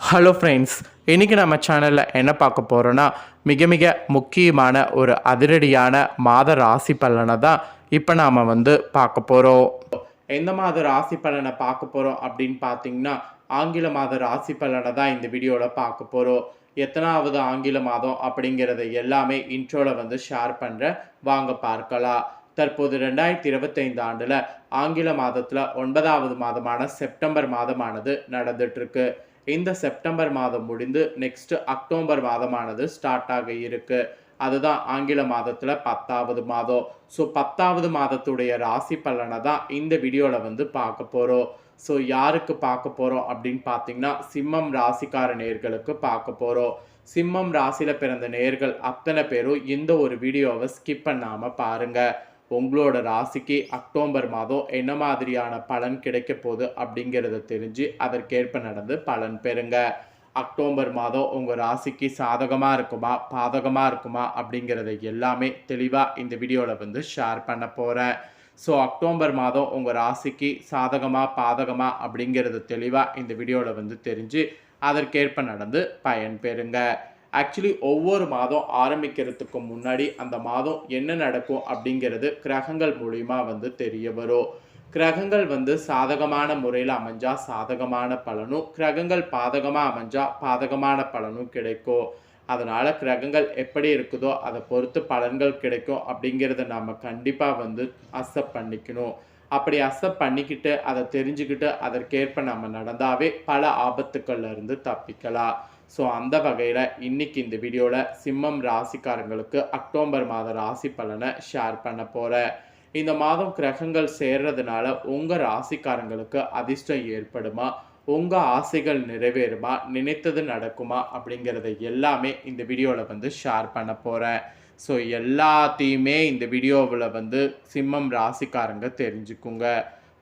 Hello friends இன்றைக்கி நம்ம சேனலில் என்ன பார்க்க போகிறோன்னா மிக மிக முக்கியமான ஒரு அதிரடியான மாத ராசி பலனை தான் இப்போ நாம் வந்து பார்க்க போகிறோம் எந்த மாத ராசி பலனை பார்க்க போகிறோம் அப்படின்னு பார்த்தீங்கன்னா ஆங்கில மாத ராசி பலனை தான் இந்த வீடியோவில் பார்க்க போகிறோம் எத்தனாவது ஆங்கில மாதம் அப்படிங்கிறத எல்லாமே இன்ட்ரோவில் வந்து ஷேர் பண்ணுறேன் வாங்க பார்க்கலாம். தற்போது ரெண்டாயிரத்தி இருபத்தைந்து ஆண்டில் ஆங்கில மாதத்தில் ஒன்பதாவது மாதமான செப்டம்பர் மாதமானது நடந்துட்டுருக்கு இந்த செப்டம்பர் மாதம் முடிந்து நெக்ஸ்ட் அக்டோபர் மாதமானது ஸ்டார்ட் ஆக இருக்கு. அதுதான் ஆங்கில மாதத்தில் பத்தாவது மாதம். ஸோ பத்தாவது மாதத்துடைய ராசி பலனை தான் இந்த வீடியோவில் வந்து பார்க்க போகிறோம் ஸோ யாருக்கு பார்க்க போகிறோம் அப்படின்னு பார்த்தீங்கன்னா சிம்மம் ராசிக்கார நேர்களுக்கு பார்க்க போகிறோம் சிம்மம் ராசியில் பிறந்த நேர்கள் அத்தனை பேரும் இந்த ஒரு வீடியோவை ஸ்கிப் பண்ணாமல் பாருங்கள் உங்களோட ராசிக்கு அக்டோபர் மாதம் என்ன மாதிரியான பலன் கிடைக்க போகுது அப்படிங்கிறத தெரிஞ்சு அதற்கேற்ப நடந்து பலன் பெறுங்க. அக்டோபர் மாதம் உங்கள் ராசிக்கு சாதகமாக இருக்குமா பாதகமாக இருக்குமா அப்படிங்கிறத எல்லாமே தெளிவாக இந்த வீடியோவில் வந்து ஷேர் பண்ண போகிறேன் ஸோ அக்டோபர் மாதம் உங்கள் ராசிக்கு சாதகமாக பாதகமாக அப்படிங்கிறது தெளிவாக இந்த வீடியோவில் வந்து தெரிஞ்சு அதற்கேற்ப நடந்து பயன் பெறுங்க. ஆக்சுவலி ஒவ்வொரு மாதம் ஆரம்பிக்கிறதுக்கு முன்னாடி அந்த மாதம் என்ன நடக்கும் அப்படிங்கிறது கிரகங்கள் மூலிமா வந்து தெரிய வரும். கிரகங்கள் வந்து சாதகமான முறையில் அமைஞ்சால் சாதகமான பலனும் கிரகங்கள் பாதகமாக அமைஞ்சால் பாதகமான பலனும் கிடைக்கும். அதனால் கிரகங்கள் எப்படி இருக்குதோ அதை பொறுத்து பலன்கள் கிடைக்கும் அப்படிங்கிறத நாம் கண்டிப்பாக வந்து அக்செப்ட் பண்ணிக்கணும். அப்படி அக்செப்ட் பண்ணிக்கிட்டு அதை தெரிஞ்சுக்கிட்டு அதற்கேற்ப நம்ம நடந்தாவே பல ஆபத்துக்கள்லேருந்து தப்பிக்கலாம். ஸோ அந்த வகையில் இன்னைக்கு இந்த வீடியோவில் சிம்மம் ராசிக்காரங்களுக்கு அக்டோபர் மாத ராசி பலனை ஷேர் பண்ண போகிறேன் இந்த மாதம் கிரகங்கள் சேர்றதுனால உங்கள் ராசிக்காரங்களுக்கு அதிர்ஷ்டம் ஏற்படுமா? உங்கள் ஆசைகள் நிறைவேறுமா? நினைத்தது நடக்குமா? அப்படிங்கிறத எல்லாமே இந்த வீடியோவில் வந்து ஷேர் பண்ண போகிறேன் ஸோ எல்லாத்தையுமே இந்த வீடியோவில் வந்து சிம்மம் ராசிக்காரங்க தெரிஞ்சுக்குங்க.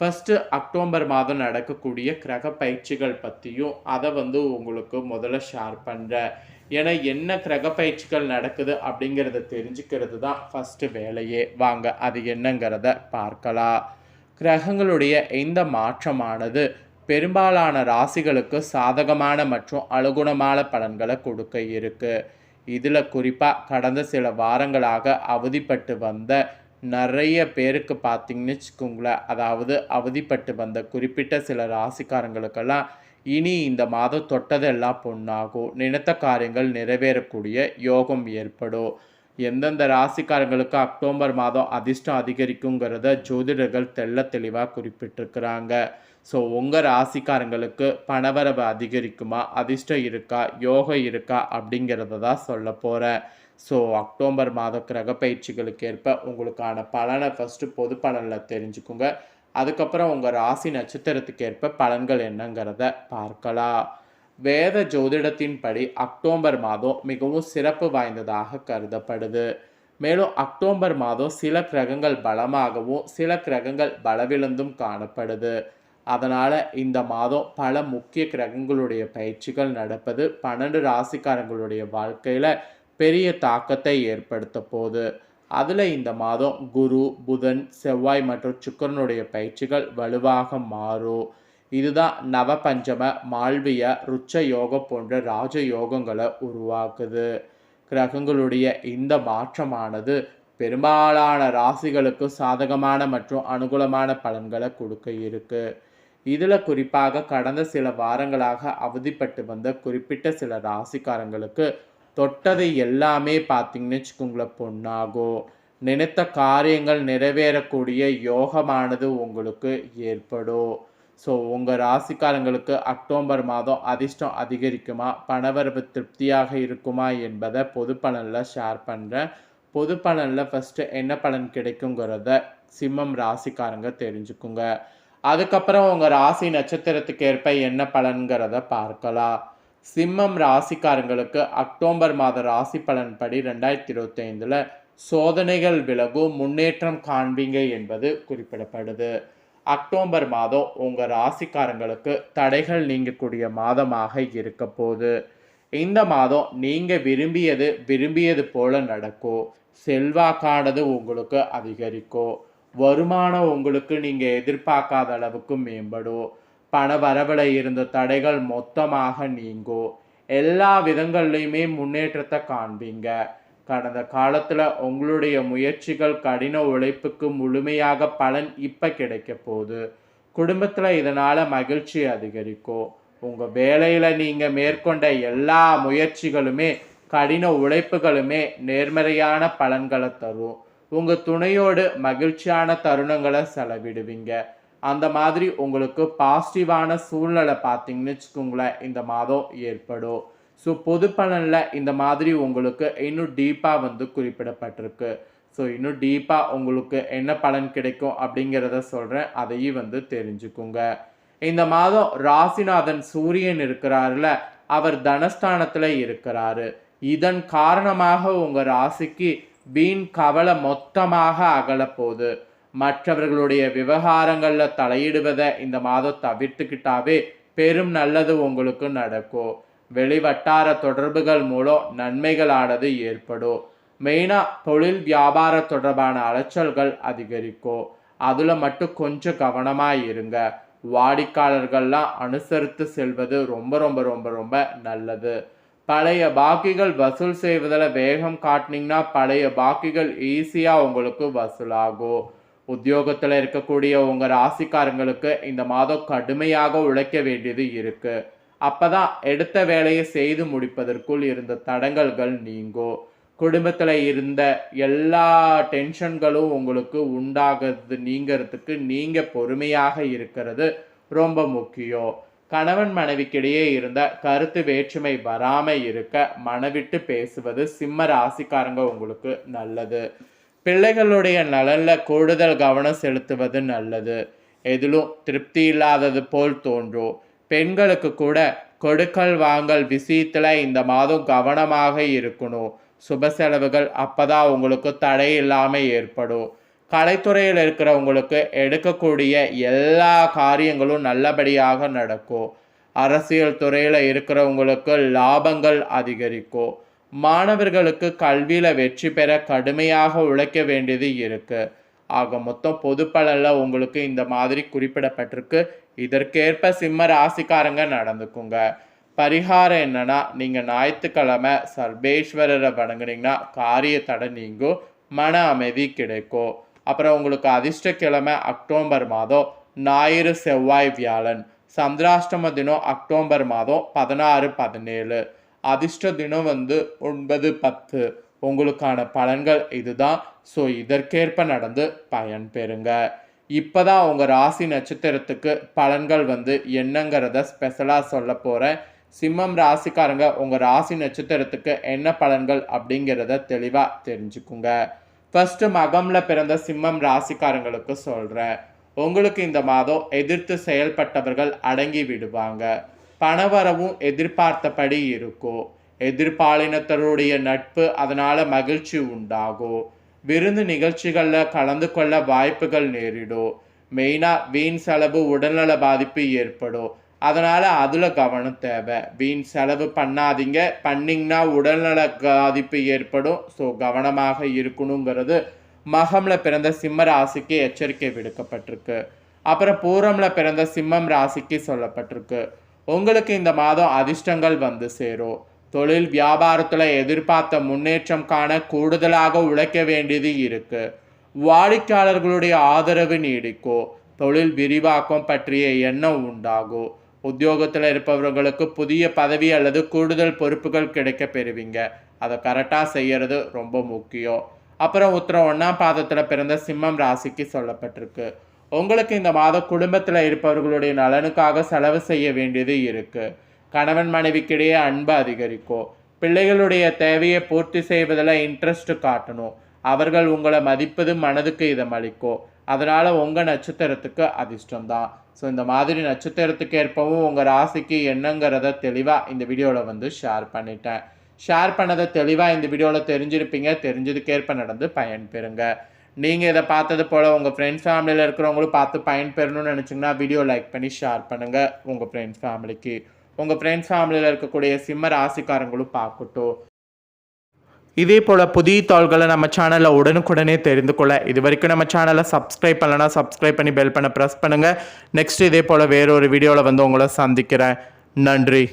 ஃபஸ்ட்டு அக்டோபர் மாதம் நடக்கக்கூடிய கிரக பயிற்சிகள் பற்றியும் அதை வந்து உங்களுக்கு முதல்ல ஷேர் பண்ணுறேன் ஏன்னா என்ன கிரக பயிற்சிகள் நடக்குது அப்படிங்கிறத தெரிஞ்சுக்கிறது தான் ஃபஸ்ட்டு வேலையே. வாங்க அது என்னங்கிறத பார்க்கலாம். கிரகங்களுடைய இந்த மாற்றமானது பெரும்பாலான ராசிகளுக்கு சாதகமான மற்றும் அனுகுணமான பலன்களை கொடுக்க இருக்குது இதில் குறிப்பாக கடந்த சில வாரங்களாக அவதிப்பட்டு வந்த நிறைய பேருக்கு பார்த்தீங்கன்னு வச்சுக்கோங்களேன். அதாவது அவதிப்பட்டு வந்த குறிப்பிட்ட சில ராசிக்காரங்களுக்கெல்லாம் இனி இந்த மாதம் தொட்டதெல்லாம் பொண்ணாகும். நினைத்த காரியங்கள் நிறைவேறக்கூடிய யோகம் ஏற்படும். எந்தெந்த ராசிக்காரங்களுக்கு அக்டோபர் மாதம் அதிர்ஷ்டம் அதிகரிக்குங்கிறத ஜோதிடர்கள் தெள்ள தெளிவாக குறிப்பிட்டிருக்கிறாங்க. ஸோ உங்கள் ராசிக்காரங்களுக்கு பணவரவு அதிகரிக்குமா? அதிர்ஷ்டம் இருக்கா? யோகம் இருக்கா? அப்படிங்கிறத தான் சொல்ல போகிறேன் ஸோ அக்டோபர் மாத கிரக பயிற்சிகளுக்கு ஏற்ப உங்களுக்கான பலனை ஃபஸ்ட்டு பொது பலனில் தெரிஞ்சுக்குங்க. அதுக்கப்புறம் உங்கள் ராசி நட்சத்திரத்துக்கு ஏற்ப பலன்கள் என்னங்கிறத பார்க்கலாம். வேத ஜோதிடத்தின்படி அக்டோபர் மாதம் மிகவும் சிறப்பு வாய்ந்ததாக கருதப்படுது. மேலும் அக்டோபர் மாதம் சில கிரகங்கள் பலமாகவும் சில கிரகங்கள் பலவிழந்தும் காணப்படுது. அதனால் இந்த மாதம் பல முக்கிய கிரகங்களுடைய பயிற்சிகள் நடப்பது பன்னெண்டு ராசிக்காரங்களுடைய வாழ்க்கையில் பெரிய தாக்கத்தை ஏற்படுத்த போகுது. அதில் இந்த மாதம் குரு புதன் செவ்வாய் மற்றும் சுக்கரனுடைய பயிற்சிகள் வலுவாக மாறும். இதுதான் நவபஞ்சம மால்விய ருச்ச யோகம் போன்ற ராஜ யோகங்களை உருவாக்குது. கிரகங்களுடைய இந்த மாற்றமானது பெரும்பாலான ராசிகளுக்கு சாதகமான மற்றும் அனுகூலமான பலன்களை கொடுக்க இருக்கு. இதில் குறிப்பாக கடந்த சில வாரங்களாக அவதிப்பட்டு வந்த குறிப்பிட்ட சில ராசிக்காரங்களுக்கு தொட்டதை எல்லாமே பார்த்தீங்கன்னு வச்சுக்கோங்களேன் பொண்ணாகும் நினைத்த காரியங்கள் நிறைவேறக்கூடிய யோகமானது உங்களுக்கு ஏற்படும். ஸோ உங்கள் ராசிக்காரங்களுக்கு அக்டோபர் மாதம் அதிர்ஷ்டம் அதிகரிக்குமா? பணவரவு திருப்தியாக இருக்குமா என்பதை பொது பலனில் ஷேர் பண்ணுறேன் பொது பலனில் ஃபஸ்ட்டு என்ன பலன் கிடைக்குங்கிறத சிம்மம் ராசிக்காரங்க தெரிஞ்சுக்குங்க. அதுக்கப்புறம் உங்கள் ராசி நட்சத்திரத்துக்கு ஏற்ப என்ன பலன்கிறத பார்க்கலாம். சிம்மம் ராசிக்காரங்களுக்கு அக்டோபர் மாத ராசி பலன்படி ரெண்டாயிரத்தி இருபத்தைந்தில் சோதனைகள் விலகும் முன்னேற்றம் காண்பீங்க என்பது குறிப்பிடப்படுது. அக்டோபர் மாதம் உங்கள் ராசிக்காரங்களுக்கு தடைகள் நீங்கக்கூடிய மாதமாக இருக்க போகுது. இந்த மாதம் நீங்கள் விரும்பியது விரும்பியது போல நடக்கும் செல்வாக்கானது உங்களுக்கு அதிகரிக்கும் வருமானம் உங்களுக்கு நீங்கள் எதிர்பார்க்காத அளவுக்கு மேம்படும் பண வரவில் இருந்த தடைகள் மொத்தமாக நீங்கும் எல்லா விதங்கள்லையுமே முன்னேற்றத்தை காண்பீங்க. கடந்த காலத்தில் உங்களுடைய முயற்சிகள் கடின உழைப்புக்கு முழுமையாக பலன் இப்போ கிடைக்க போகுது. குடும்பத்தில் இதனால் மகிழ்ச்சி அதிகரிக்கும் உங்கள் வேலையில் நீங்கள் மேற்கொண்ட எல்லா முயற்சிகளுமே கடின உழைப்புகளுமே நேர்மறையான பலன்களை தரும். உங்கள் துணையோடு மகிழ்ச்சியான தருணங்களை செலவிடுவீங்க. அந்த மாதிரி உங்களுக்கு பாசிட்டிவான சூழ்நிலை பார்த்தீங்கன்னு வச்சுக்கோங்களேன் இந்த மாதம் ஏற்படும். ஸோ பொது பலனில் இந்த மாதிரி உங்களுக்கு இன்னும் டீப்பாக வந்து குறிப்பிடப்பட்டிருக்கு. ஸோ இன்னும் டீப்பாக உங்களுக்கு என்ன பலன் கிடைக்கும் அப்படிங்கிறத சொல்கிறேன் அதையும் வந்து தெரிஞ்சுக்குங்க. இந்த மாதம் ராசிநாதன் சூரியன் இருக்கிறாருல அவர் தனஸ்தானத்தில் இருக்கிறாரு. இதன் காரணமாக உங்கள் ராசிக்கு வீண் கவலை மொத்தமாக அகலப்போகுது. மற்றவர்களுடைய விவகாரங்களில் தலையிடுவதை இந்த மாதம் தவிர்த்துக்கிட்டாவே பெரும் நல்லது உங்களுக்கு நடக்கும். வெளிவட்டார தொடர்புகள் மூலம் நன்மைகளானது ஏற்படும். மெயினாக தொழில் வியாபார தொடர்பான அலைச்சல்கள் அதிகரிக்கும். அதில் மட்டும் கொஞ்சம் கவனமாக இருங்க. வாடிக்கையாளர்கள்லாம் அனுசரித்து செல்வது ரொம்ப ரொம்ப ரொம்ப ரொம்ப நல்லது. பழைய பாக்கிகள் வசூல் செய்வதில் வேகம் காட்டினீங்கன்னா பழைய பாக்கிகள் ஈஸியாக உங்களுக்கு வசூலாகும். உத்தியோகத்தில் இருக்கக்கூடிய உங்கள் ராசிக்காரங்களுக்கு இந்த மாதம் கடுமையாக உழைக்க வேண்டியது இருக்குது அப்போ தான் எடுத்த வேலையை செய்து முடிப்பதற்குள் இருந்த தடங்கல்கள் நீங்கும் குடும்பத்தில் இருந்த எல்லா டென்ஷன்களும் உங்களுக்கு உண்டாகிறது நீங்கிறதுக்கு நீங்கள் பொறுமையாக இருக்கிறது ரொம்ப முக்கியம். கணவன் மனைவிக்கிடையே இருந்த கருத்து வேற்றுமை வராமல் இருக்க மனவிட்டு பேசுவது சிம்ம ராசிக்காரங்க உங்களுக்கு நல்லது. பிள்ளைகளுடைய நலனில் கூடுதல் கவனம் செலுத்துவது நல்லது. எதிலும் திருப்தி இல்லாதது போல் தோன்றும் பெண்களுக்கு கூட கொடுக்கல் வாங்கல் விஷயத்தில் இந்த மாதம் கவனமாக இருக்கணும். சுப செலவுகள் அப்போதான் உங்களுக்கு தடை இல்லாமல் ஏற்படும் கலைத்துறையில் இருக்கிறவங்களுக்கு எடுக்கக்கூடிய எல்லா காரியங்களும் நல்லபடியாக நடக்கும். அரசியல் துறையில் இருக்கிறவங்களுக்கு லாபங்கள் அதிகரிக்கும். மாணவர்களுக்கு கல்வியில் வெற்றி பெற கடுமையாக உழைக்க வேண்டியது இருக்குது ஆக மொத்தம் பொது பலனில் உங்களுக்கு இந்த மாதிரி குறிப்பிடப்பட்டிருக்கு. இதற்கேற்ப சிம்ம ராசிக்காரங்க நடந்துக்குங்க. பரிகாரம் என்னன்னா நீங்கள் ஞாயிற்றுக்கிழமை சர்வேஸ்வரரை வணங்குனீங்கன்னா காரிய தடை நீங்கும் மன அமைதி கிடைக்கும். அப்புறம் உங்களுக்கு அதிர்ஷ்ட கிழமை அக்டோபர் மாதம் ஞாயிறு செவ்வாய் வியாழன். சந்திராஷ்டம தினம் அக்டோபர் மாதம் பதினாறு பதினேழு. அதிர்ஷ்ட தினம் வந்து ஒன்பது பத்து. உங்களுக்கான பலன்கள் இதுதான். ஸோ இதற்கேற்ப நடந்து பயன் பெறுங்க. இப்போ தான் உங்கள் ராசி நட்சத்திரத்துக்கு பலன்கள் வந்து என்னங்கிறத ஸ்பெஷலாக சொல்ல போகிறேன் சிம்மம் ராசிக்காரங்க உங்கள் ராசி நட்சத்திரத்துக்கு என்ன பலன்கள் அப்படிங்கிறத தெளிவாக தெரிஞ்சுக்குங்க. ஃபர்ஸ்ட் மகம்ல பிறந்த சிம்மம் ராசிக்காரங்களுக்கு சொல்கிறேன் உங்களுக்கு இந்த மாதம் எதிர்த்து செயல்பட்டவர்கள் அடங்கி விடுவாங்க. பணவரவும் எதிர்பார்த்தபடி இருக்கும் எதிர்பாலினத்தருடைய நட்பு அதனால் மகிழ்ச்சி உண்டாகும் விருந்து நிகழ்ச்சிகளில் கலந்து கொள்ள வாய்ப்புகள் நேரிடும் மெயினாக வீண் செலவு உடல்நல பாதிப்பு ஏற்படும் அதனால் அதில் கவனம் தேவை. வீண் செலவு பண்ணாதீங்க. பண்ணிங்கன்னா உடல்நல பாதிப்பு ஏற்படும். ஸோ கவனமாக இருக்கணுங்கிறது மகமில் பிறந்த சிம்ம ராசிக்கு எச்சரிக்கை விடுக்கப்பட்டிருக்கு. அப்புறம் பூரமில் பிறந்த சிம்மம் ராசிக்கு சொல்லப்பட்டிருக்கு. உங்களுக்கு இந்த மாதம் அதிர்ஷ்டங்கள் வந்து சேரும் தொழில் வியாபாரத்தில் எதிர்பார்த்த முன்னேற்றம் காண கூடுதலாக உழைக்க வேண்டியது இருக்கு. வாடிக்கையாளர்களுடைய ஆதரவு நீடிக்கும் தொழில் விரிவாக்கம் பற்றிய எண்ணம் உண்டாகும் உத்தியோகத்தில் இருப்பவர்களுக்கு புதிய பதவி அல்லது கூடுதல் பொறுப்புகள் கிடைக்க பெறுவீங்க. அதை கரெக்டாக செய்யறது ரொம்ப முக்கியம். அப்புறம் உத்தரம் ஒன்றாம் பாதத்தில் பிறந்த சிம்மம் ராசிக்கு சொல்லப்பட்டிருக்கு. உங்களுக்கு இந்த மாதம் குடும்பத்தில் இருப்பவர்களுடைய நலனுக்காக செலவு செய்ய வேண்டியது இருக்குது கணவன் மனைவிக்கிடையே அன்பு அதிகரிக்கும். பிள்ளைகளுடைய தேவையை பூர்த்தி செய்வதில் இன்ட்ரெஸ்ட் காட்டணும். அவர்கள் உங்களை மதிப்பது மனதுக்கு இதம் அளிக்கும் அதனால் உங்கள் நட்சத்திரத்துக்கு அதிர்ஷ்டம்தான் ஸோ இந்த மாதிரி நட்சத்திரத்துக்கு ஏற்பவும் உங்கள் ராசிக்கு என்னங்கிறத தெளிவாக இந்த வீடியோவில் வந்து ஷேர் பண்ணிட்டேன். ஷேர் பண்ணதை தெளிவாக இந்த வீடியோவில் தெரிஞ்சிருப்பீங்க. தெரிஞ்சதுக்கேற்ப நடந்து பயன்பெறுங்க நீங்கள் இதை பார்த்தது போல் உங்கள் ஃப்ரெண்ட்ஸ் ஃபேமிலியில் இருக்கிறவங்களும் பார்த்து பயன்பெறணும்னு நினச்சிங்கன்னா வீடியோ லைக் பண்ணி ஷேர் பண்ணுங்கள் உங்கள் ஃப்ரெண்ட்ஸ் ஃபேமிலிக்கு உங்கள் ஃப்ரெண்ட்ஸ் ஃபேமிலியில் இருக்கக்கூடிய சிம்ம ராசிக்காரங்களும் பார்க்கட்டும். இதே போல் புதிய தாள்களை நம்ம சேனலில் உடனுக்குடனே தெரிந்து கொள்ள. இது வரைக்கும் நம்ம சேனலை சப்ஸ்கிரைப் பண்ணலன்னா சப்ஸ்கிரைப் பண்ணி பெல் பண்ண ப்ரெஸ் பண்ணுங்கள் நெக்ஸ்ட் இதே போல் வேறொரு வீடியோவில் வந்து உங்களை சந்திக்கிறேன். நன்றி.